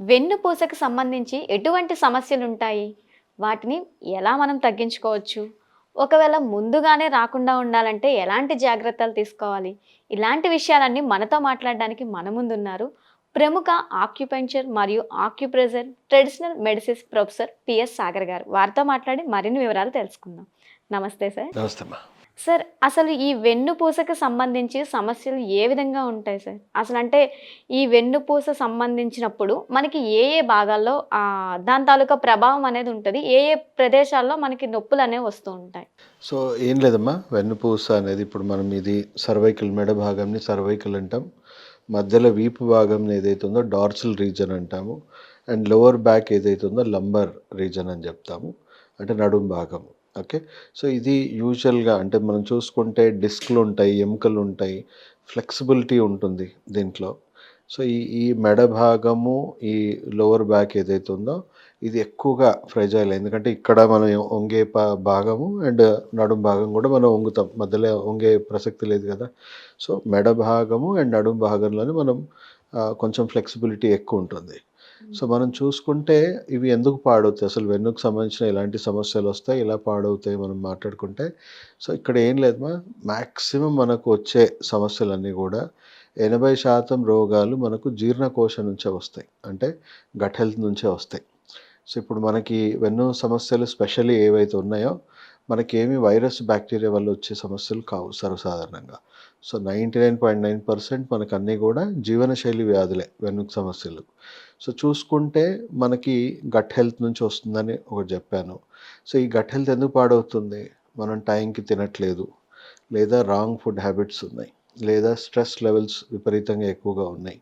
వెన్నుపూసకు సంబంధించి ఎటువంటి సమస్యలు ఉంటాయి వాటిని ఎలా మనం తగ్గించుకోవచ్చు? ఒకవేళ ముందుగానే రాకుండా ఉండాలంటే ఎలాంటి జాగ్రత్తలు తీసుకోవాలి? ఇలాంటి విషయాలన్నీ మనతో మాట్లాడడానికి మన ముందున్నారు ప్రముఖ ఆక్యుపెంచర్ మరియు acupressure traditional medicines professor P S Sagar garu. వారితో మాట్లాడి మరిన్ని వివరాలు తెలుసుకుందాం. నమస్తే సార్. నమస్తే సార్ అసలు ఈ వెన్నుపూసకి సంబంధించి సమస్యలు ఏ విధంగా ఉంటాయి సార్? అసలు అంటే ఈ వెన్నుపూస సంబంధించినప్పుడు మనకి ఏ ఏ భాగాల్లో ఆ, దాని తాలూకా ప్రభావం అనేది ఉంటుంది ఏ ఏ ప్రదేశాల్లో మనకి నొప్పులు అనేవి వస్తూ ఉంటాయి? సో ఏం లేదమ్మా. వెన్నుపూస అనేది ఇప్పుడు మనం ఇది సర్వైకల్ మెడ భాగంని సర్వైకల్ అంటాం. మధ్యలో వీపు భాగం ఏదైతే ఉందో డార్సల్ రీజన్ అంటాము. అండ్ లోవర్ బ్యాక్ ఏదైతే ఉందో లంబర్ రీజన్ అని చెప్తాము. అంటే నడుం భాగం ఓకే? సో ఇది యూజువల్గా అంటే మనం చూసుకుంటే డిస్క్లు ఉంటాయి ఎముకలు ఉంటాయి ఫ్లెక్సిబిలిటీ ఉంటుంది దీంట్లో. సో ఈ ఈ మెడ భాగము ఈ లోవర్ బ్యాక్ ఏదైతే ఉందో ఇది ఎక్కువగా ఫ్రెజైల్ ఎందుకంటే ఇక్కడ మనం వంగే భాగము అండ్ నడుం భాగం కూడా మనం వంగుతాం. మధ్యలో వంగే ప్రసక్తి లేదు కదా. సో మెడ భాగము అండ్ నడుం భాగంలోనే మనం కొంచెం ఫ్లెక్సిబిలిటీ ఎక్కువ ఉంటుంది. సో మనం చూసుకుంటే ఇవి ఎందుకు పాడవుతాయి? అసలు వెన్నుకు సంబంధించిన ఇలాంటి సమస్యలు వస్తాయి? ఇలా పాడవుతాయి? మనం మాట్లాడుకుంటే. సో ఇక్కడ ఏం లేదమ్మా. మ్యాక్సిమం మనకు వచ్చే సమస్యలన్నీ కూడా ఎనభై శాతం రోగాలు మనకు జీర్ణకోశ నుంచే వస్తాయి. అంటే గట్ హెల్త్ నుంచే వస్తాయి. సో ఇప్పుడు మనకి వెన్ను సమస్యలు స్పెషల్లీ ఏవైతే ఉన్నాయో మనకేమి వైరస్ బ్యాక్టీరియా వల్ల వచ్చే సమస్యలు కావు సర్వసాధారణంగా. So ninety nine point nine percent మనకు అన్నీ కూడా జీవనశైలి వ్యాధులే వెన్నుకు సమస్యలు. సో చూసుకుంటే మనకి గట్ హెల్త్ నుంచి వస్తుందని ఒకటి చెప్పాను. సో ఈ గట్ హెల్త్ ఎందుకు పాడవుతుంది? మనం టైంకి తినట్లేదు. లేదా రాంగ్ ఫుడ్ హ్యాబిట్స్ ఉన్నాయి. లేదా స్ట్రెస్ లెవెల్స్ విపరీతంగా ఎక్కువగా ఉన్నాయి.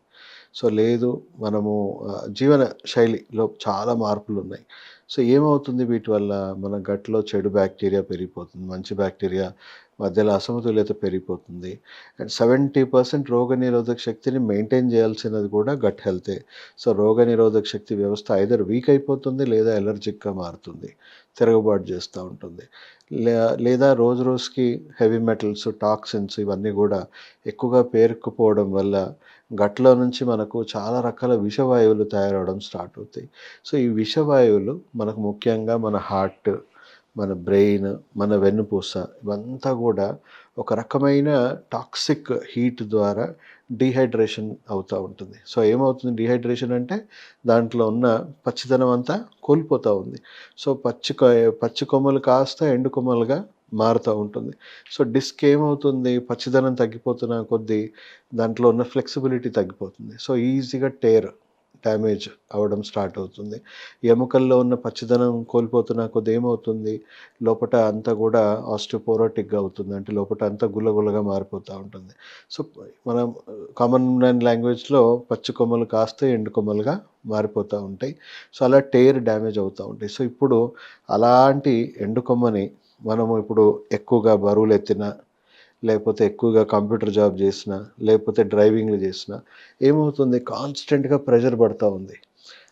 సో లేదు మనము జీవన శైలిలో చాలా మార్పులు ఉన్నాయి సో ఏమవుతుంది వీటి వల్ల? మన గట్లో చెడు బ్యాక్టీరియా పెరిగిపోతుంది మంచి బ్యాక్టీరియా మధ్యలో అసమతుల్యత పెరిగిపోతుంది. అండ్ సెవెంటీ పర్సెంట్ రోగ నిరోధక శక్తిని మెయింటైన్ చేయాల్సినది కూడా గట్ హెల్తే. సో రోగ నిరోధక శక్తి వ్యవస్థ ఐదర్ వీక్ అయిపోతుంది లేదా ఎలర్జిక్గా మారుతుంది తిరగబాటు చేస్తూ ఉంటుంది. లే- లేదా రోజు రోజుకి హెవీ మెటల్స్ టాక్సిన్స్ ఇవన్నీ కూడా ఎక్కువగా పేరుకుపోవడం వల్ల గట్లో నుంచి మనకు చాలా రకాల విషవాయువులు తయారవడం స్టార్ట్ అవుతాయి. సో ఈ విషవాయువులు మనకు ముఖ్యంగా మన హార్ట్ మన బ్రెయిన్ మన వెన్నుపూస ఇవంతా కూడా ఒక రకమైన టాక్సిక్ హీట్ ద్వారా డీహైడ్రేషన్ అవుతూ ఉంటుంది. సో ఏమవుతుంది డీహైడ్రేషన్ అంటే దాంట్లో ఉన్న పచ్చిదనం అంతా కోల్పోతూ ఉంది. సో పచ్చి పచ్చి కొమ్మలు కాస్త ఎండు కొమ్మలుగా మారుతూ ఉంటుంది. సో డిస్క్ ఏమవుతుంది? పచ్చిదనం తగ్గిపోతున్న కొద్దీ దాంట్లో ఉన్న ఫ్లెక్సిబిలిటీ తగ్గిపోతుంది. సో ఈజీగా టేర్ డ్యామేజ్ అవ్వడం స్టార్ట్ అవుతుంది. ఎముకల్లో ఉన్న పచ్చిదనం కోల్పోతున్న కొద్ది ఏమవుతుంది? లోపట అంతా కూడా ఆస్టియోపోరోటిక్గా అవుతుంది. అంటే లోపట అంతా గుల్లగుల్లగా మారిపోతూ ఉంటుంది. సో మనం కామన్ మ్యాన్ లాంగ్వేజ్లో పచ్చి కొమ్మలు కాస్తే ఎండు కొమ్మలుగా మారిపోతూ ఉంటాయి. సో అలా టేర్ డ్యామేజ్ అవుతూ ఉంటాయి. సో ఇప్పుడు అలాంటి ఎండు కొమ్మని మనము ఇప్పుడు ఎక్కువగా బరువులు ఎత్తినా లేకపోతే ఎక్కువగా కంప్యూటర్ జాబ్ చేసిన లేకపోతే డ్రైవింగ్లు చేసిన ఏమవుతుంది? కాన్స్టెంట్గా ప్రెషర్ పడుతూ ఉంది.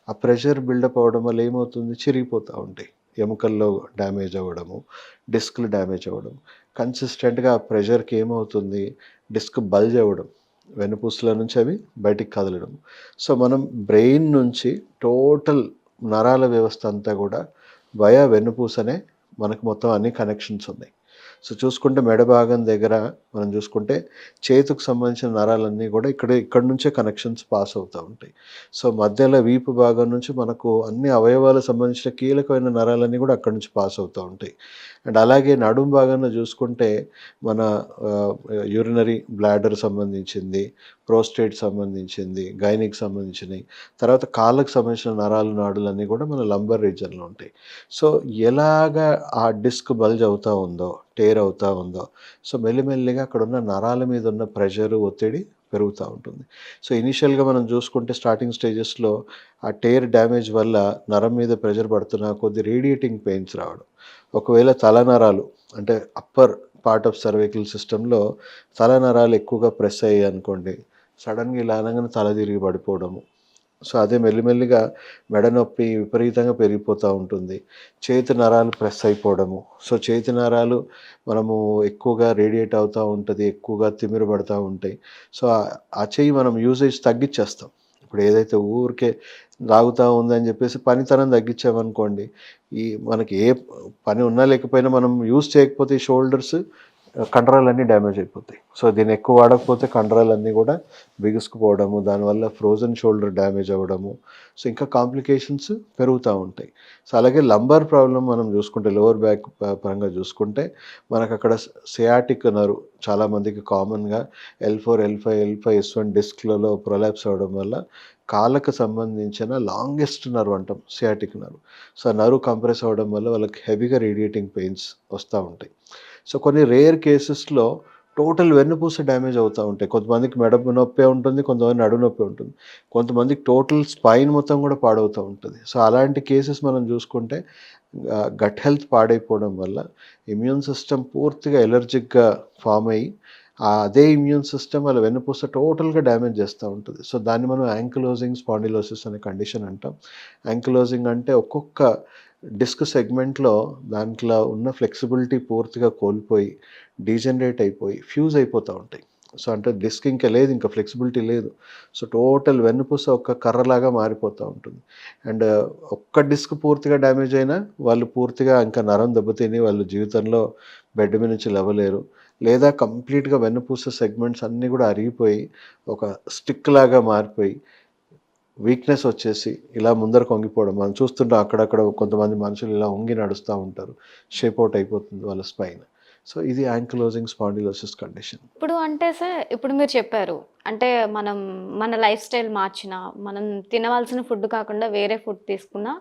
ఆ ప్రెషర్ బిల్డప్ అవ్వడం వల్ల ఏమవుతుంది? చిరిగిపోతూ ఉంటాయి. ఎముకల్లో డ్యామేజ్ అవ్వడము డిస్క్లు డ్యామేజ్ అవ్వడం కన్సిస్టెంట్గా ఆ ప్రెషర్కి ఏమవుతుంది? డిస్క్ బల్జ్ అవ్వడం. వెన్నుపూసల నుంచి అవి బయటికి కదలడం. సో మనం బ్రెయిన్ నుంచి టోటల్ నరాల వ్యవస్థ అంతా కూడా వయా వెన్నుపూసనే మనకు మొత్తం అన్ని కనెక్షన్స్ ఉన్నాయి. సో చూసుకుంటే మెడ భాగం దగ్గర మనం చూసుకుంటే చేతుకు సంబంధించిన నరాలన్నీ కూడా ఇక్కడ ఇక్కడ నుంచే కనెక్షన్స్ పాస్ అవుతూ ఉంటాయి. సో మధ్యలో వీపు భాగం నుంచి మనకు అన్ని అవయవాలకు సంబంధించిన కీలకమైన నరాలన్నీ కూడా అక్కడ నుంచి పాస్ అవుతూ ఉంటాయి. అండ్ అలాగే నడుం భాగంలో చూసుకుంటే మన యూరినరీ బ్లాడర్ సంబంధించింది ప్రోస్టేట్ సంబంధించింది గైనిక్ సంబంధించినవి తర్వాత కాళ్ళకు సంబంధించిన నరాలు నాడులన్నీ కూడా మన లంబర్ రీజన్లో ఉంటాయి. సో ఎలాగ ఆ డిస్క్ బల్జ్ అవుతూ ఉందో టేర్ అవుతూ ఉందో సో మెల్లిమెల్లిగా అక్కడ ఉన్న నరాల మీద ఉన్న ప్రెషరు ఒత్తిడి పెరుగుతూ ఉంటుంది. సో ఇనిషియల్గా మనం చూసుకుంటే స్టార్టింగ్ స్టేజెస్లో ఆ టేర్ డ్యామేజ్ వల్ల నరం మీద ప్రెషర్ పడుతున్న కొద్ది రేడియేటింగ్ పెయిన్స్ రావడం. ఒకవేళ తలనరాలు అంటే అప్పర్ పార్ట్ ఆఫ్ సర్వైకల్ సిస్టంలో తలనరాలు ఎక్కువగా ప్రెస్ అయ్యాయి అనుకోండి సడన్గా ఇలా అనగానే తల తిరిగి పడిపోవడము. సో అదే మెల్లిమెల్లిగా మెడ నొప్పి విపరీతంగా పెరిగిపోతూ ఉంటుంది. చేతి నరాలు ప్రెస్ అయిపోవడము. సో చేతి నరాలు మనము ఎక్కువగా రేడియేట్ అవుతూ ఉంటుంది ఎక్కువగా తిమ్మిరి పడుతూ ఉంటాయి. సో ఆ- చెయ్యి మనం యూసేజ్ తగ్గించేస్తాం ఇప్పుడు ఏదైతే ఊరికే లాగుతూ ఉందని చెప్పేసి పనితనం తగ్గించామనుకోండి ఈ మనకి ఏ పని ఉన్నా లేకపోయినా మనం యూజ్ చేయకపోతే ఈ షోల్డర్స్ కండరాలన్నీ డ్యామేజ్ అయిపోతాయి. సో దీన్ని ఎక్కువ వాడకపోతే కండరాలన్నీ కూడా బిగుసుకుపోవడము దానివల్ల ఫ్రోజన్ షోల్డర్ డ్యామేజ్ అవ్వడము. సో ఇంకా కాంప్లికేషన్స్ పెరుగుతూ ఉంటాయి. సో అలాగే లంబర్ ప్రాబ్లం మనం చూసుకుంటే లోవర్ బ్యాక్ పరంగా చూసుకుంటే మనకు అక్కడ సియాటిక్ నరు చాలామందికి కామన్గా L four L five L five S one డిస్క్లలో prolapse అవ్వడం వల్ల కాళ్ళకు సంబంధించిన లాంగెస్ట్ నర్వ్ అంటాం sciatic nerve so nerve compress అవ్వడం వల్ల వాళ్ళకి హెవీగా రేడియేటింగ్ పెయిన్స్ వస్తూ ఉంటాయి. సో కొన్ని రేర్ కేసెస్లో టోటల్ వెన్నుపూస డ్యామేజ్ అవుతూ ఉంటాయి. కొంతమందికి మెడ నొప్పి ఉంటుంది కొంతమంది నడు నొప్పి ఉంటుంది. కొంతమందికి టోటల్ స్పైన్ మొత్తం కూడా పాడవుతూ ఉంటుంది. సో అలాంటి కేసెస్ మనం చూసుకుంటే గట్ హెల్త్ పాడైపోవడం వల్ల ఇమ్యూన్ సిస్టమ్ పూర్తిగా ఎలర్జిక్గా ఫామ్ అయ్యి అదే ఇమ్యూన్ సిస్టమ్ అలా వెన్నుపూస టోటల్గా డ్యామేజ్ చేస్తూ ఉంటుంది. సో దాన్ని మనం యాంకిలోజింగ్ స్పాండిలోసిస్ అనే కండిషన్ అంటాం. యాంకిలోజింగ్ అంటే ఒక్కొక్క డిస్క్ సెగ్మెంట్లో దాంట్లో ఉన్న ఫ్లెక్సిబిలిటీ పూర్తిగా కోల్పోయి డీజనరేట్ అయిపోయి ఫ్యూజ్ అయిపోతూ ఉంటాయి. సో అంటే డిస్క్ ఇంకా లేదు ఇంకా ఫ్లెక్సిబిలిటీ లేదు. సో టోటల్ వెన్నుపూస ఒక కర్రలాగా మారిపోతూ ఉంటుంది. అండ్ ఒక్క డిస్క్ పూర్తిగా డ్యామేజ్ అయినా వాళ్ళు పూర్తిగా ఇంకా నరం దెబ్బతిని వాళ్ళు జీవితంలో బెడ్ మీద నుంచి లేవలేరు. లేదా కంప్లీట్గా వెన్నుపూస సెగ్మెంట్స్ అన్నీ కూడా అరిగిపోయి ఒక స్టిక్ లాగా మారిపోయి వీక్నెస్ వచ్చేసి ఇలా ముందర కొంగిపోవడం మనం చూస్తుంటాం అక్కడక్కడ కొంతమంది మనుషులు ఇలా వంగి నడుస్తూ ఉంటారు. షేప్ అవుట్ అయిపోతుంది వాళ్ళ స్పైన్ సో ఇది యాంక్లోజింగ్ స్పాండిలోసిస్ కండిషన్ ఇప్పుడు అంటే సార్ ఇప్పుడు మీరు చెప్పారు. అంటే మనం మన లైఫ్ స్టైల్ మార్చినా మనం తినవలసిన ఫుడ్ కాకుండా వేరే ఫుడ్ తీసుకున్నా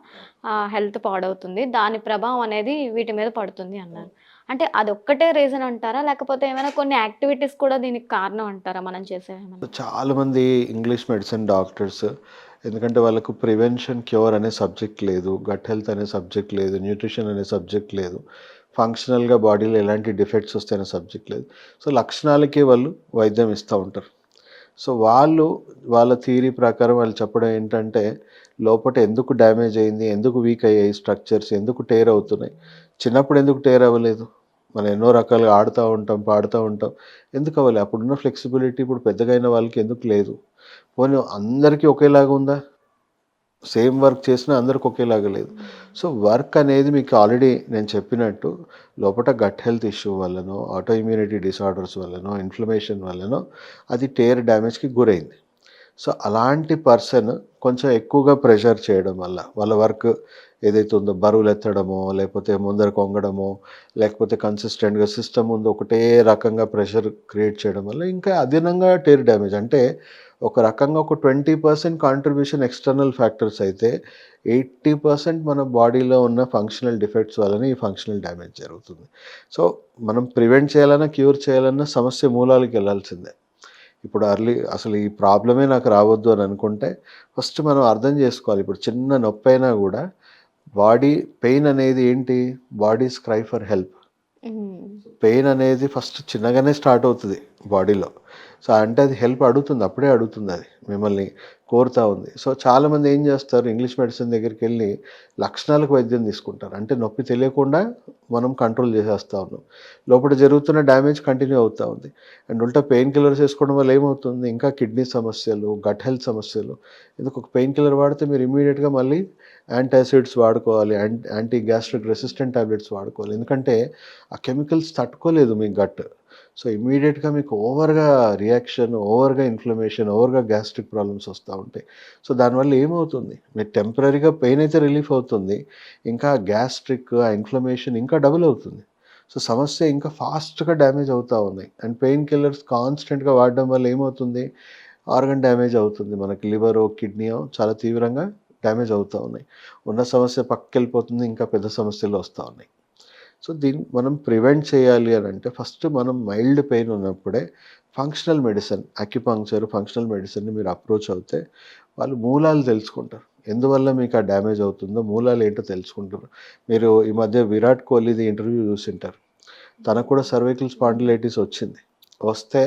హెల్త్ పాడవుతుంది. దాని ప్రభావం అనేది వీటి మీద పడుతుంది అన్నారు. అంటే అదొక్కటే రీజన్ అంటారా? లేకపోతే ఏమైనా కొన్ని యాక్టివిటీస్ కూడా దీనికి కారణం అంటారా మనం చేసే చాలామంది ఇంగ్లీష్ మెడిసిన్ డాక్టర్స్ ఎందుకంటే వాళ్ళకు ప్రివెన్షన్ క్యూర్ అనే సబ్జెక్ట్ లేదు గట్ హెల్త్ అనే సబ్జెక్ట్ లేదు న్యూట్రిషన్ అనే సబ్జెక్ట్ లేదు ఫంక్షనల్గా బాడీలో ఎలాంటి డిఫెక్ట్స్ వస్తాయనే సబ్జెక్ట్ లేదు. సో లక్షణాలకే వాళ్ళు వైద్యం ఇస్తూ ఉంటారు. సో వాళ్ళు వాళ్ళ థియరీ ప్రకారం వాళ్ళు చెప్పడం ఏంటంటే లోపల ఎందుకు డ్యామేజ్ అయింది ఎందుకు వీక్ అయ్యాయి స్ట్రక్చర్స్ ఎందుకు టేర్ అవుతున్నాయి చిన్నప్పుడు ఎందుకు టేర్ అవ్వలేదు? మనం ఎన్నో రకాలుగా ఆడుతూ ఉంటాం పాడుతూ ఉంటాం. ఎందుకు అవ్వాలి? అప్పుడున్న ఫ్లెక్సిబిలిటీ ఇప్పుడు పెద్దగా అయిన వాళ్ళకి ఎందుకు లేదు? పోనీ అందరికీ ఒకేలాగా ఉందా? సేమ్ వర్క్ చేసినా అందరికి ఒకేలాగా లేదు. సో వర్క్ అనేది మీకు ఆల్రెడీ నేను చెప్పినట్టు లోపల గట్ హెల్త్ ఇష్యూ వల్లనో ఆటో ఇమ్యూనిటీ డిసార్డర్స్ వల్లనో ఇన్ఫ్లమేషన్ వల్లనో అది టేర్ డ్యామేజ్కి గురైంది. సో అలాంటి పర్సన్ కొంచెం ఎక్కువగా ప్రెషర్ చేయడం వల్ల వాళ్ళ వర్క్ ఏదైతే ఉందో బరువులు ఎత్తడమో లేకపోతే ముందర కొంగడమో లేకపోతే కన్సిస్టెంట్గా సిస్టమ్ ఉందో ఒకటే రకంగా ప్రెషర్ క్రియేట్ చేయడం వల్ల ఇంకా అదనంగా టేర్ డ్యామేజ్ అంటే ఒక రకంగా ఒక twenty percent contribution external factors అయితే ఎయిటీ పర్సెంట్ మన బాడీలో ఉన్న ఫంక్షనల్ డిఫెక్ట్స్ వలన ఈ ఫంక్షనల్ డ్యామేజ్ జరుగుతుంది. సో మనం ప్రివెంట్ చేయాలన్నా క్యూర్ చేయాలన్నా సమస్య మూలాలకు వెళ్ళాల్సిందే ఇప్పుడు అర్లీ అసలు ఈ ప్రాబ్లమే నాకు రావద్దు అని అనుకుంటే ఫస్ట్ మనం అర్థం చేసుకోవాలి. ఇప్పుడు చిన్న నొప్పి అయినా కూడా బాడీ పెయిన్ అనేది ఏంటి? Body cry for help Mm. Pain అనేది ఫస్ట్ చిన్నగానే స్టార్ట్ అవుతుంది బాడీలో. సో అంటే అది హెల్ప్ అడుగుతుంది అప్పుడే అడుగుతుంది అది మిమ్మల్ని కోరుతూ ఉంది. సో చాలామంది ఏం చేస్తారు ఇంగ్లీష్ మెడిసిన్ దగ్గరికి వెళ్ళి లక్షణాలకు వైద్యం తీసుకుంటారు. అంటే నొప్పి తెలియకుండా మనం కంట్రోల్ చేసేస్తా ఉన్నాం. లోపల జరుగుతున్న డ్యామేజ్ కంటిన్యూ అవుతూ ఉంది. అండ్ ఉల్టా పెయిన్ కిల్లర్స్ వేసుకోవడం వల్ల ఏమవుతుంది? ఇంకా కిడ్నీ సమస్యలు గట్ హెల్త్ సమస్యలు ఎందుకు ఒక పెయిన్ కిల్లర్ వాడితే మీరు ఇమీడియట్గా మళ్ళీ యాంటాసిడ్స్ వాడుకోవాలి anti anti gastric resistant tablets వాడుకోవాలి. ఎందుకంటే ఆ కెమికల్స్ తట్టుకోలేదు మీ గట్ సో ఇమీడియట్గా మీకు ఓవర్గా రియాక్షన్ ఓవర్గా ఇన్ఫ్లమేషన్ ఓవర్గా గ్యాస్ట్రిక్ ప్రాబ్లమ్స్ వస్తూ ఉంటాయి. సో దానివల్ల ఏమవుతుంది? మీరు టెంపరీగా పెయిన్ అయితే రిలీఫ్ అవుతుంది ఇంకా గ్యాస్ట్రిక్ ఆ ఇన్ఫ్లమేషన్ ఇంకా డబుల్ అవుతుంది. సో సమస్య ఇంకా ఫాస్ట్గా డ్యామేజ్ అవుతూ ఉన్నాయి. అండ్ పెయిన్ కిల్లర్స్ కాన్స్టెంట్గా వాడడం వల్ల ఏమవుతుంది? ఆర్గన్ డ్యామేజ్ అవుతుంది మనకి లివరో కిడ్నీయో చాలా తీవ్రంగా డ్యామేజ్ అవుతూ ఉన్నాయి. ఉన్న సమస్య పక్కెళ్ళిపోతుంది ఇంకా పెద్ద సమస్యలు వస్తూ ఉన్నాయి. సో దీన్ని మనం ప్రివెంట్ చేయాలి అని అంటే ఫస్ట్ మనం మైల్డ్ పెయిన్ ఉన్నప్పుడే ఫంక్షనల్ మెడిసిన్ అక్యుపంక్చర్ ఫంక్షనల్ మెడిసిన్ని మీరు అప్రోచ్ అవుతే వాళ్ళు మూలాలు తెలుసుకుంటారు. ఎందువల్ల మీకు ఆ డ్యామేజ్ అవుతుందో మూలాలు ఏంటో తెలుసుకుంటారు. మీరు ఈ మధ్య విరాట్ కోహ్లీది ఇంటర్వ్యూ చూసింటారు. తనకు కూడా సర్వైకల్ స్పాండిలైటిస్ వచ్చింది. వస్తే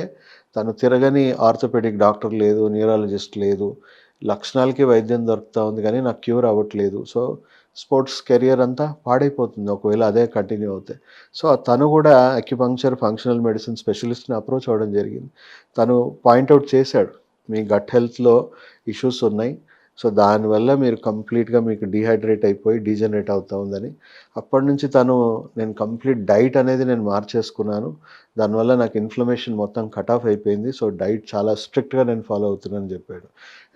తను తిరగని ఆర్థోపెడిక్ డాక్టర్ లేదు న్యూరాలజిస్ట్ లేదు లక్షణాలకి వైద్యం దొరుకుతూ ఉంది కానీ నాకు క్యూర్ అవ్వట్లేదు. సో స్పోర్ట్స్ కెరియర్ అంతా పాడైపోతుంది. ఒకవేళ అదే కంటిన్యూ అవుతాయి సో తను కూడా అక్యుపంక్చర్ ఫంక్షనల్ మెడిసిన్ స్పెషలిస్ట్ని అప్రోచ్ అవ్వడం జరిగింది. తను పాయింట్అవుట్ చేశాడు. మీ గట్ హెల్త్లో ఇష్యూస్ ఉన్నాయి. సో దానివల్ల మీరు కంప్లీట్గా మీకు డిహైడ్రేట్ అయిపోయి డీజనరేట్ అవుతూ ఉందని. అప్పటి నుంచి తను నేను కంప్లీట్ డైట్ అనేది నేను మార్చేసుకున్నాను. దానివల్ల నాకు ఇన్ఫ్లమేషన్ మొత్తం కట్ ఆఫ్ అయిపోయింది. సో డైట్ చాలా స్ట్రిక్ట్గా నేను ఫాలో అవుతున్నానని చెప్పాడు.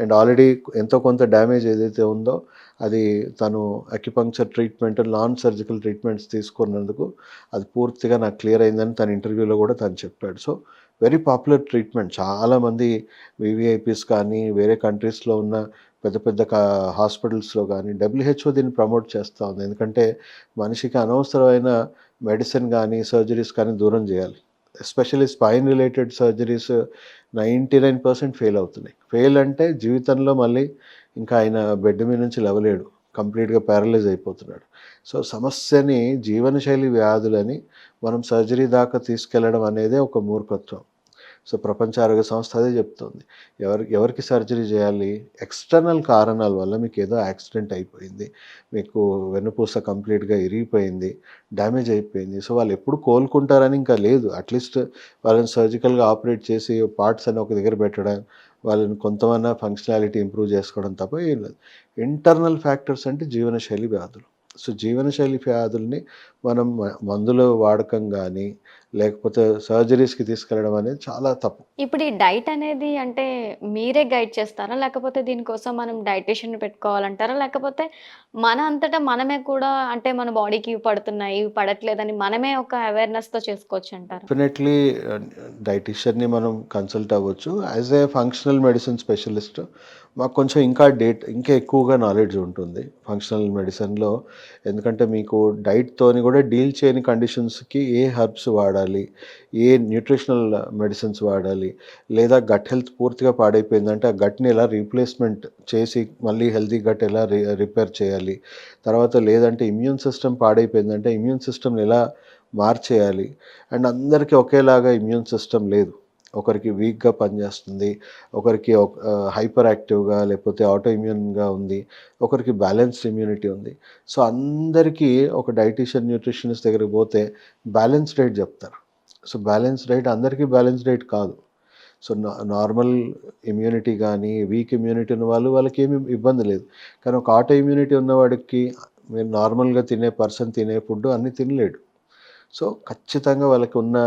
అండ్ ఆల్రెడీ ఎంతో కొంత డ్యామేజ్ ఏదైతే ఉందో అది తను acupuncture treatment non surgical treatments తీసుకున్నందుకు అది పూర్తిగా నాకు క్లియర్ అయిందని తన ఇంటర్వ్యూలో కూడా తను చెప్పాడు. So very popular treatment. చాలామంది వివిఐపీస్ కానీ వేరే కంట్రీస్లో ఉన్న పెద్ద పెద్ద హాస్పిటల్స్లో కానీ డబ్ల్యూహెచ్ఓ దీన్ని ప్రమోట్ చేస్తూ ఉంది. ఎందుకంటే మనిషికి అనవసరమైన మెడిసిన్ కానీ సర్జరీస్ కానీ దూరం చేయాలి. Especially spine related surgeries ninety nine percent fail అవుతున్నాయి. ఫెయిల్ అంటే జీవితంలో మళ్ళీ ఇంకా ఆయన బెడ్ మీద నుంచి లేవలేడు. కంప్లీట్గా ప్యారలైజ్ అయిపోతున్నాడు. సో సమస్యని జీవనశైలి వ్యాధులని మనం సర్జరీ దాకా తీసుకెళ్ళడం అనేది ఒక మూర్ఖత్వం. సో ప్రపంచ ఆరోగ్య సంస్థ అదే చెప్తుంది. ఎవరి ఎవరికి సర్జరీ చేయాలి? ఎక్స్టర్నల్ కారణాల వల్ల మీకు ఏదో యాక్సిడెంట్ అయిపోయింది. మీకు వెన్నుపూస కంప్లీట్గా ఇరిగిపోయింది. డ్యామేజ్ అయిపోయింది. సో వాళ్ళు ఎప్పుడు కోలుకుంటారని ఇంకా లేదు. అట్లీస్ట్ వాళ్ళని సర్జికల్గా ఆపరేట్ చేసి పార్ట్స్ అని ఒక దగ్గర పెట్టడం వాళ్ళని కొంతమన్నా ఫంక్షనాలిటీ ఇంప్రూవ్ చేసుకోవడం తప్ప ఏం లేదు. ఇంటర్నల్ ఫ్యాక్టర్స్ అంటే జీవనశైలి వ్యాధులు. సో జీవనశైలి వ్యాధుల్ని మనం మందుల వాడకం కానీ లేకపోతే సర్జరీస్కి తీసుకెళ్ళడం అనేది చాలా తప్పు. ఇప్పుడు ఈ డైట్ అనేది అంటే మీరే గైడ్ చేస్తారా? లేకపోతే దీనికోసం మనం డైటిషియన్ పెట్టుకోవాలంటారా? లేకపోతే మన అంతటా మనమే కూడా అంటే మన బాడీకి ఇవి పడుతున్నాయి ఇవి పడట్లేదని మనమే ఒక అవేర్నెస్తో చేసుకోవచ్చు అంటారా? డెఫినెట్లీ డైటిషియన్ని మనం కన్సల్ట్ అవ్వచ్చు. As a functional medicine specialist మాకు కొంచెం ఇంకా డేట్ ఇంకా ఎక్కువగా నాలెడ్జ్ ఉంటుంది ఫంక్షనల్ మెడిసిన్లో. ఎందుకంటే మీకు డైట్తోని కూడా డీల్ చేయని కండిషన్స్కి ఏ హర్బ్స్ వాడాలి ఏ న్యూట్రిషనల్ మెడిసిన్స్ వాడాలి లేదా గట్ హెల్త్ పూర్తిగా పాడైపోయిందంటే ఆ గట్ని ఎలా రీప్లేస్మెంట్ చేసి మళ్ళీ హెల్తీ గట్ ఎలా రి రిపేర్ చేయాలి తర్వాత లేదంటే ఇమ్యూన్ సిస్టమ్ పాడైపోయిందంటే ఇమ్యూన్ సిస్టమ్ని ఎలా మార్చేయాలి అండ్ అందరికీ ఒకేలాగా ఇమ్యూన్ సిస్టమ్ లేదు. ఒకరికి వీక్గా పనిచేస్తుంది ఒకరికి హైపర్ యాక్టివ్గా లేకపోతే ఆటో ఇమ్యూన్గా ఉంది ఒకరికి బ్యాలెన్స్డ్ ఇమ్యూనిటీ ఉంది. సో అందరికీ ఒక డైటీషియన్ న్యూట్రిషనిస్ట్ దగ్గరికి పోతే బ్యాలెన్స్ డైట్ చెప్తారు. సో బ్యాలెన్స్ డైట్ అందరికీ బ్యాలెన్స్ డైట్ కాదు. సో నార్మల్ ఇమ్యూనిటీ కానీ వీక్ ఇమ్యూనిటీ ఉన్న వాళ్ళు వాళ్ళకి ఏమి ఇబ్బంది లేదు. కానీ ఒక ఆటో ఇమ్యూనిటీ ఉన్నవాడికి మీరు నార్మల్గా తినే పర్సన్ తినే ఫుడ్ అన్నీ తినలేడు. సో ఖచ్చితంగా వాళ్ళకి ఉన్న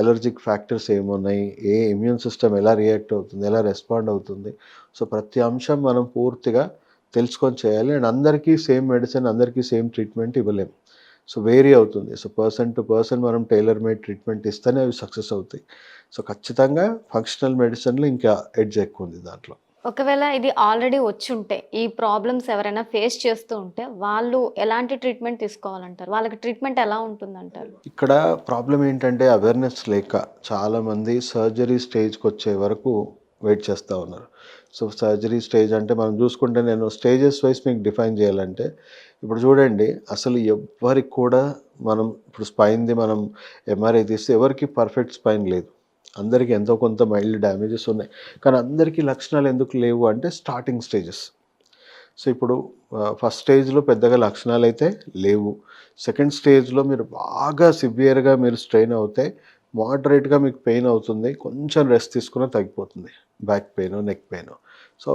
ఎలర్జిక్ ఫ్యాక్టర్స్ ఏమున్నాయి? ఏ ఇమ్యూన్ సిస్టమ్ ఎలా రియాక్ట్ అవుతుంది? ఎలా రెస్పాండ్ అవుతుంది? సో ప్రతి అంశం మనం పూర్తిగా తెలుసుకొని చేయాలి. అండ్ అందరికీ సేమ్ మెడిసిన్ అందరికీ సేమ్ ట్రీట్మెంట్ ఇవ్వలేం. సో వేరీ అవుతుంది. సో పర్సన్ టు పర్సన్ మనం టైలర్ మేడ్ ట్రీట్మెంట్ ఇస్తేనే అవి సక్సెస్ అవుతాయి. సో ఖచ్చితంగా ఫంక్షనల్ మెడిసిన్లో ఇంకా ఎడ్జ్ ఎక్కువ ఉంది దాంట్లో. ఒకవేళ ఇది ఆల్రెడీ వచ్చి ఉంటే ఈ ప్రాబ్లమ్స్ ఎవరైనా ఫేస్ చేస్తూ ఉంటే వాళ్ళు ఎలాంటి ట్రీట్మెంట్ తీసుకోవాలంటారు? వాళ్ళకి ట్రీట్మెంట్ ఎలా ఉంటుందంటారు? ఇక్కడ ప్రాబ్లం ఏంటంటే అవేర్నెస్ లేక చాలామంది సర్జరీ స్టేజ్కి వచ్చే వరకు వెయిట్ చేస్తూ ఉన్నారు. సో సర్జరీ స్టేజ్ అంటే మనం చూసుకుంటే నేను స్టేజెస్ వైజ్ మీకు డిఫైన్ చేయాలంటే ఇప్పుడు చూడండి అసలు ఎవరికి కూడా మనం ఇప్పుడు స్పైన్ది మనం ఎంఆర్ఐ తీస్తే ఎవరికి పర్ఫెక్ట్ స్పైన్ లేదు. అందరికీ ఎంతో కొంత మైల్డ్ డ్యామేజెస్ ఉన్నాయి. కానీ అందరికీ లక్షణాలు ఎందుకు లేవు అంటే స్టార్టింగ్ స్టేజెస్. సో ఇప్పుడు ఫస్ట్ స్టేజ్లో పెద్దగా లక్షణాలు అయితే లేవు. సెకండ్ స్టేజ్లో మీరు బాగా సివియర్గా మీరు స్ట్రెయిన్ అవుతే మోడరేట్గా మీకు పెయిన్ అవుతుంది కొంచెం రెస్ట్ తీసుకున్న తగ్గిపోతుంది. Back pain neck pain. So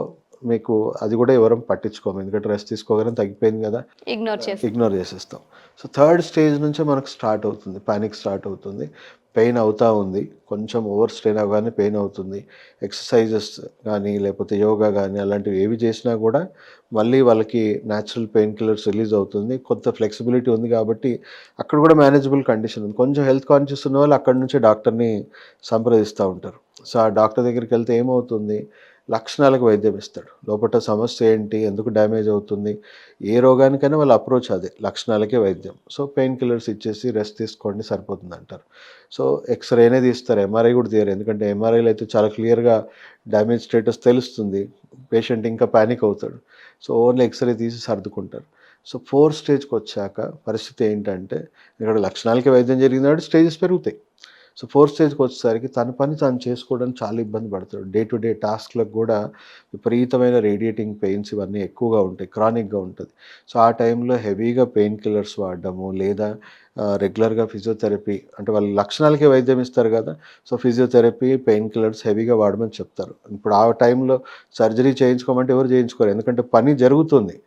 మీకు అది కూడా ఎవరం పట్టించుకోము. ఎందుకంటే రెస్ట్ తీసుకోగానే తగ్గిపోయింది కదా. ఇగ్నోర్ ఇగ్నోర్ చేసేస్తాం. సో థర్డ్ స్టేజ్ నుంచే మనకు స్టార్ట్ అవుతుంది. పానిక్ స్టార్ట్ అవుతుంది. పెయిన్ అవుతూ ఉంది. కొంచెం ఓవర్ స్ట్రెయిన్ అవగానే పెయిన్ అవుతుంది. ఎక్సర్సైజెస్ కానీ లేకపోతే యోగా కానీ అలాంటివి ఏవి చేసినా కూడా మళ్ళీ వాళ్ళకి న్యాచురల్ పెయిన్ కిల్లర్స్ రిలీజ్ అవుతుంది. కొంత ఫ్లెక్సిబిలిటీ ఉంది కాబట్టి అక్కడ కూడా మేనేజబుల్ కండిషన్ ఉంది. కొంచెం హెల్త్ కాన్షియస్ ఉన్న వాళ్ళు అక్కడ నుంచి డాక్టర్ని సంప్రదిస్తూ ఉంటారు. సో ఆ డాక్టర్ దగ్గరికి వెళ్తే ఏమవుతుంది? లక్షణాలకు వైద్యం ఇస్తాడు. లోపల సమస్య ఏంటి? ఎందుకు డ్యామేజ్ అవుతుంది? ఏ రోగానికైనా వాళ్ళ అప్రోచ్ అదే. లక్షణాలకే వైద్యం. సో పెయిన్ కిల్లర్స్ ఇచ్చేసి రెస్ట్ తీసుకోండి సరిపోతుంది అంటారు. సో ఎక్స్రేనే తీస్తారు. ఎంఆర్ఐ కూడా తీయరు. ఎందుకంటే ఎంఆర్ఐలో అయితే చాలా క్లియర్గా డ్యామేజ్ స్టేటస్ తెలుస్తుంది. పేషెంట్ ఇంకా ప్యానిక్ అవుతాడు. సో ఓన్లీ ఎక్స్రే తీసి సర్దుకుంటారు. సో ఫోర్ స్టేజ్కి వచ్చాక పరిస్థితి ఏంటంటే ఇక్కడ లక్షణాలకి వైద్యం జరిగిన స్టేజెస్ పెరుగుతాయి. సో ఫోర్త్ స్టేజ్కి వచ్చేసరికి తన పని తను చేసుకోవడానికి చాలా ఇబ్బంది పడతాడు. డే టు డే టాస్క్లకు కూడా విపరీతమైన రేడియేటింగ్ పెయిన్స్ ఇవన్నీ ఎక్కువగా ఉంటాయి క్రానిక్గా ఉంటుంది. సో ఆ టైంలో హెవీగా పెయిన్ కిల్లర్స్ వాడడము లేదా రెగ్యులర్గా ఫిజియోథెరపీ అంటే వాళ్ళ లక్షణాలకే వైద్యం ఇస్తారు కదా సో ఫిజియోథెరపీ పెయిన్ కిల్లర్స్ హెవీగా వాడమని చెప్తారు. ఇప్పుడు ఆ టైంలో సర్జరీ చేయించుకోమంటే ఎవరు చేయించుకోరు ఎందుకంటే పని జరుగుతుంది.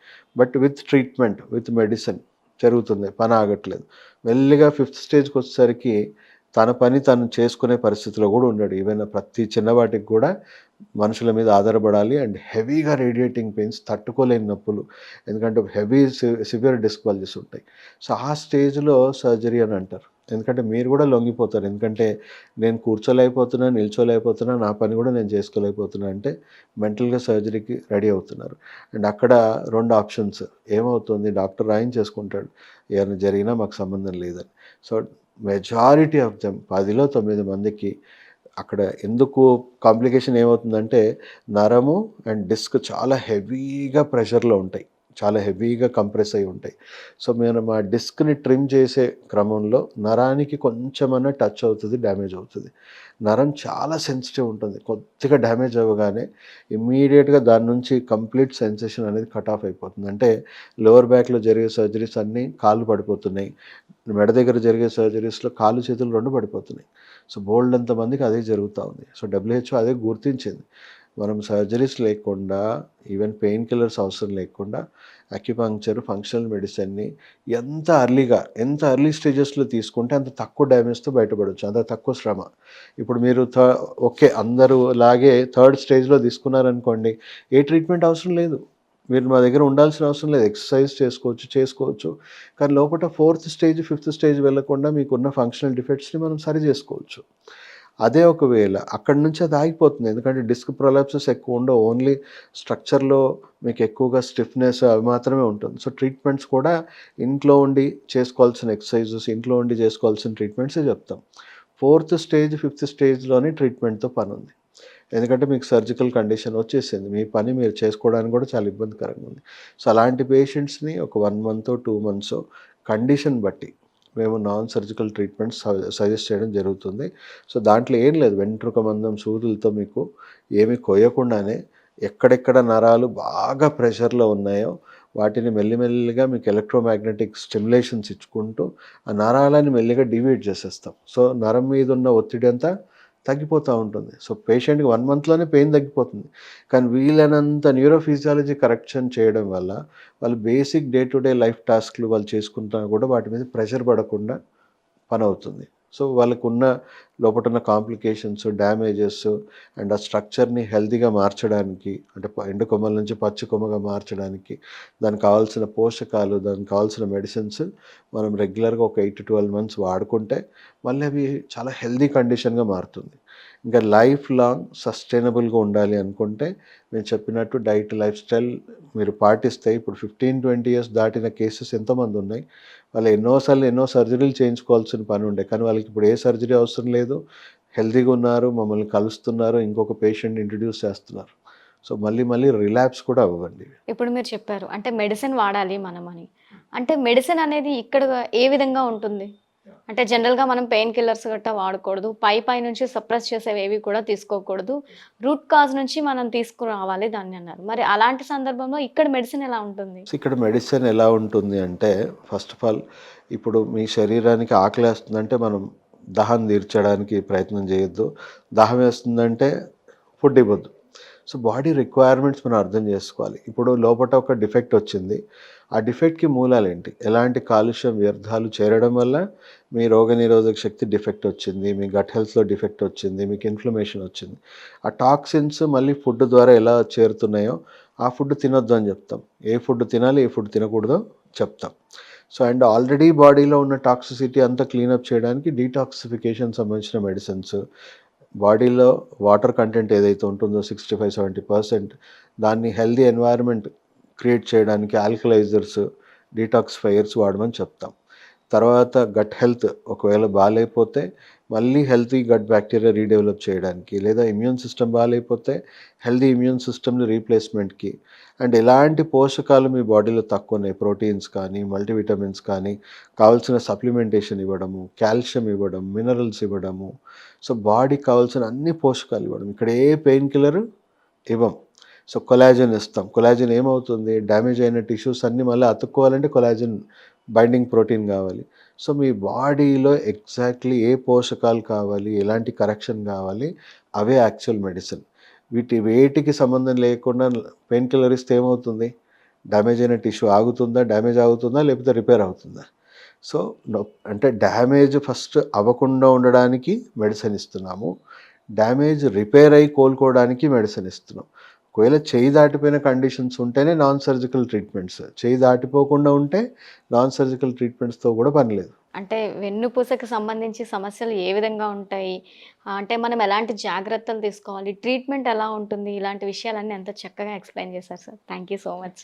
But with treatment with medicine జరుగుతుంది పని ఆగట్లేదు. మెల్లిగా ఫిఫ్త్ స్టేజ్కి వచ్చేసరికి తన పని తను చేసుకునే పరిస్థితిలో కూడా ఉన్నాడు. ఈవెన్ ప్రతి చిన్నవాటికి కూడా మనుషుల మీద ఆధారపడాలి అండ్ హెవీగా రేడియేటింగ్ పెయిన్స్ తట్టుకోలేని నొప్పులు. ఎందుకంటే హెవీ సివియర్ డిస్క్ బల్జెస్ ఉంటాయి. సో ఆ స్టేజ్లో సర్జరీ అని అంటారు. ఎందుకంటే మీరు కూడా లొంగిపోతారు. ఎందుకంటే నేను కూర్చోలేకపోతున్నా నిల్చోలేకపోతున్నా నా పని కూడా నేను చేసుకోలేకపోతున్నా అంటే మెంటల్గా సర్జరీకి రెడీ అవుతున్నారు. అండ్ అక్కడ రెండు ఆప్షన్స్. ఏమవుతుంది? డాక్టర్ రాయం చేసుకుంటాడు ఏమైనా జరిగినా మాకు సంబంధం లేదని. సో మెజారిటీ ఆఫ్ దెమ్ పదిలో తొమ్మిది మందికి అక్కడ ఎందుకు కాంప్లికేషన్ ఏమవుతుందంటే నరము అండ్ డిస్క్ చాలా హెవీగా ప్రెషర్లో ఉంటాయి. చాలా హెవీగా కంప్రెస్ అయి ఉంటాయి. సో మేము మా డిస్క్ని ట్రిమ్ చేసే క్రమంలో నరానికి కొంచెమన్నా టచ్ అవుతుంది డ్యామేజ్ అవుతుంది. నరం చాలా సెన్సిటివ్ ఉంటుంది. కొద్దిగా డ్యామేజ్ అవ్వగానే ఇమ్మీడియట్గా దాని నుంచి కంప్లీట్ సెన్సేషన్ అనేది కట్ ఆఫ్ అయిపోతుంది. అంటే లోవర్ బ్యాక్లో జరిగే సర్జరీస్ అన్నీ కాళ్ళు పడిపోతున్నాయి. మెడ దగ్గర జరిగే సర్జరీస్లో కాళ్ళు చేతులు రెండు పడిపోతున్నాయి. సో బోల్డ్ అంతమందికి అదే జరుగుతూ ఉంది. సో డబ్ల్యూహెచ్ఓ అదే గుర్తించింది. మనం సర్జరీస్ లేకుండా ఈవెన్ పెయిన్ కిల్లర్స్ అవసరం లేకుండా అక్యుపంక్చర్ ఫంక్షనల్ మెడిసిన్ని ఎంత అర్లీగా ఎంత అర్లీ స్టేజెస్లో తీసుకుంటే అంత తక్కువ డ్యామేజ్తో బయటపడవచ్చు అంత తక్కువ శ్రమ. ఇప్పుడు మీరు థ ఓకే అందరూ లాగే థర్డ్ స్టేజ్లో తీసుకున్నారనుకోండి ఏ ట్రీట్మెంట్ అవసరం లేదు. మీరు మా దగ్గర ఉండాల్సిన అవసరం లేదు. ఎక్సర్సైజ్ చేసుకోవచ్చు చేసుకోవచ్చు. కానీ లోపల ఫోర్త్ స్టేజ్ ఫిఫ్త్ స్టేజ్ వెళ్ళకుండా మీకున్న ఫంక్షనల్ డిఫెక్ట్స్ని మనం సరి చేసుకోవచ్చు. అదే ఒకవేళ అక్కడి నుంచి అది ఆగిపోతుంది. ఎందుకంటే డిస్క్ ప్రొలాప్సెస్ ఎక్కువ ఉండవు. ఓన్లీ స్ట్రక్చర్లో మీకు ఎక్కువగా స్టిఫ్నెస్ అవి మాత్రమే ఉంటుంది. సో ట్రీట్మెంట్స్ కూడా ఇంట్లో ఉండి చేసుకోవాల్సిన ఎక్సర్సైజెస్ ఇంట్లో ఉండి చేసుకోవాల్సిన ట్రీట్మెంట్సే చెప్తాం. ఫోర్త్ స్టేజ్ ఫిఫ్త్ స్టేజ్లోనే ట్రీట్మెంట్తో పని ఉంది. ఎందుకంటే మీకు సర్జికల్ కండిషన్ వచ్చేసింది. మీ పని మీరు చేసుకోవడానికి కూడా చాలా ఇబ్బందికరంగా ఉంది. సో అలాంటి పేషెంట్స్ని ఒక one month two months condition బట్టి మేము నాన్ సర్జికల్ ట్రీట్మెంట్ సజెస్ట్ చేయడం జరుగుతుంది. సో దాంట్లో ఏం లేదు. వెంట్రుక మందం సూదులతో మీకు ఏమి కొయ్యకుండానే ఎక్కడెక్కడ నరాలు బాగా ప్రెషర్లో ఉన్నాయో వాటిని మెల్లిమెల్లిగా మీకు ఎలక్ట్రోమాగ్నెటిక్ స్టిమ్యులేషన్స్ ఇచ్చుకుంటూ ఆ నరాలని మెల్లిగా డివైడ్ చేసేస్తాం. సో నరం మీద ఉన్న ఒత్తిడి అంతా తగ్గిపోతూ ఉంటుంది. సో పేషెంట్కి వన్ మంత్లోనే పెయిన్ తగ్గిపోతుంది. కానీ వీలైనంత న్యూరోఫిజియాలజీ కరెక్షన్ చేయడం వల్ల వాళ్ళు basic day to day life టాస్క్లు వాళ్ళు చేసుకుంటున్నా కూడా వాటి మీద ప్రెషర్ పడకుండా పని అవుతుంది. సో వాళ్ళకు ఉన్న లోపల ఉన్న కాంప్లికేషన్స్ డ్యామేజెస్ అండ్ ఆ స్ట్రక్చర్ని హెల్తీగా మార్చడానికి అంటే ఎండు కొమ్మల నుంచి పచ్చి కొమ్మగా మార్చడానికి దానికి కావాల్సిన పోషకాలు దానికి కావాల్సిన మెడిసిన్స్ మనం రెగ్యులర్గా ఒక ఎయిట్ టు ట్వెల్వ్ మంత్స్ వాడుకుంటే మళ్ళీ అవి చాలా హెల్దీ కండిషన్గా మారుతుంది. ఇంకా లైఫ్ లాంగ్ సస్టైనబుల్గా ఉండాలి అనుకుంటే నేను చెప్పినట్టు డైట్ లైఫ్ స్టైల్ మీరు పాటిస్తే ఇప్పుడు ఫిఫ్టీన్ ట్వంటీ ఇయర్స్ దాటిన కేసెస్ ఎంతోమంది ఉన్నాయి. వాళ్ళు ఎన్నోసార్లు ఎన్నో సర్జరీలు చేయించుకోవాల్సిన పని ఉండే. కానీ వాళ్ళకి ఇప్పుడు ఏ సర్జరీ అవసరం లేదు. హెల్తీగా ఉన్నారు మమ్మల్ని కలుస్తున్నారు ఇంకొక పేషెంట్ ఇంట్రడ్యూస్ చేస్తున్నారు. సో మళ్ళీ మళ్ళీ రిలాప్స్ కూడా అవ్వండి. ఇప్పుడు మీరు చెప్పారు. అంటే మెడిసిన్ వాడాలి మనం అని అంటే మెడిసిన్ అనేది ఇక్కడ ఏ విధంగా ఉంటుంది? అంటే జనరల్గా మనం పెయిన్ కిల్లర్స్ గట్టా వాడకూడదు. పై పై నుంచి సప్రెస్ చేసేవి ఏవి కూడా తీసుకోకూడదు. రూట్ కాజ్ నుంచి మనం తీసుకురావాలి దాన్ని అన్నారు. మరి అలాంటి సందర్భంలో ఇక్కడ మెడిసిన్ ఎలా ఉంటుంది? ఇక్కడ మెడిసిన్ ఎలా ఉంటుంది అంటే ఫస్ట్ ఆఫ్ ఆల్ ఇప్పుడు మీ శరీరానికి ఆకలి వేస్తుందంటే మనం దహం తీర్చడానికి ప్రయత్నం చేయొద్దు. దాహం వేస్తుందంటే ఫుడ్ ఇవ్వద్దు. సో బాడీ రిక్వైర్మెంట్స్ మనం అర్థం చేసుకోవాలి. ఇప్పుడు లోపల ఒక డిఫెక్ట్ వచ్చింది. ఆ డిఫెక్ట్కి మూలాలు ఏంటి? ఎలాంటి కాలుష్యం వ్యర్థాలు చేరడం వల్ల మీ రోగనిరోధక శక్తి డిఫెక్ట్ వచ్చింది మీ గట్ హెల్త్లో డిఫెక్ట్ వచ్చింది మీకు ఇన్ఫ్లమేషన్ వచ్చింది. ఆ టాక్సిన్స్ మళ్ళీ ఫుడ్ ద్వారా ఎలా చేరుతున్నాయో ఆ ఫుడ్ తినొద్దు అని చెప్తాం. ఏ ఫుడ్ తినాలి ఏ ఫుడ్ తినకూడదో చెప్తాం. సో అండ్ ఆల్రెడీ బాడీలో ఉన్న టాక్సిసిటీ అంతా క్లీనప్ చేయడానికి డీటాక్సిఫికేషన్ సంబంధించిన మెడిసిన్స్ బాడీలో వాటర్ కంటెంట్ ఏదైతే ఉంటుందో సిక్స్టీ ఫైవ్ సెవెంటీ పర్సెంట్ దాన్ని హెల్దీ ఎన్వైరన్మెంట్ క్రియేట్ చేయడానికి ఆల్కలైజర్స్ డీటాక్సిఫైయర్స్ వాడమని చెప్తాం. తర్వాత గట్ హెల్త్ ఒకవేళ బాగాలేకపోతే మళ్ళీ హెల్తీ గట్ బ్యాక్టీరియా రీడెవలప్ చేయడానికి లేదా ఇమ్యూన్ సిస్టమ్ బాగాలేకపోతే హెల్తీ ఇమ్యూన్ సిస్టమ్ని రీప్లేస్మెంట్కి అండ్ ఎలాంటి పోషకాలు మీ బాడీలో తక్కువ ఉన్నాయి? ప్రోటీన్స్ కానీ మల్టీవిటమిన్స్ కానీ కావాల్సిన సప్లిమెంటేషన్ ఇవ్వడము కాల్షియం ఇవ్వడం మినరల్స్ ఇవ్వడము. సో బాడీకి కావాల్సిన అన్ని పోషకాలు ఇవ్వడం. ఇక్కడ ఏ పెయిన్ కిల్లర్ ఇవ్వం? సో కొలాజన్ ఇస్తాం కొలాజన్ ఏమవుతుంది? డ్యామేజ్ అయిన టిష్యూస్ అన్నీ మళ్ళీ అతుక్కోవాలంటే కొలాజన్ బైండింగ్ ప్రోటీన్ కావాలి. సో మీ బాడీలో ఎగ్జాక్ట్లీ ఏ పోషకాలు కావాలి? ఎలాంటి కరెక్షన్ కావాలి? అవే యాక్చువల్ మెడిసిన్. వీటి వేటికి సంబంధం లేకుండా పెయిన్ కిల్లర్ ఇస్తే ఏమవుతుంది? డ్యామేజ్ అయిన టిష్యూ ఆగుతుందా? డ్యామేజ్ అవుతుందా లేకపోతే రిపేర్ అవుతుందా? సో అంటే డ్యామేజ్ ఫస్ట్ అవ్వకుండా ఉండడానికి మెడిసిన్ ఇస్తున్నాము. డ్యామేజ్ రిపేర్ అయి కోలుకోవడానికి మెడిసిన్ ఇస్తున్నాం. ఒకవేళ చేయి దాటిపోయిన కండిషన్స్ ఉంటేనే నాన్ సర్జికల్ ట్రీట్మెంట్స్ చేయి దాటిపోకుండా ఉంటే నాన్ సర్జికల్ ట్రీట్మెంట్స్తో కూడా పనిలేదు అంటే వెన్నుపూసకి సంబంధించి సమస్యలు ఏ విధంగా ఉంటాయి? అంటే మనం ఎలాంటి జాగ్రత్తలు తీసుకోవాలి? ట్రీట్మెంట్ ఎలా ఉంటుంది? ఇలాంటి విషయాలన్నీ ఎంత చక్కగా ఎక్స్ప్లెయిన్ చేశారు sir thank you so much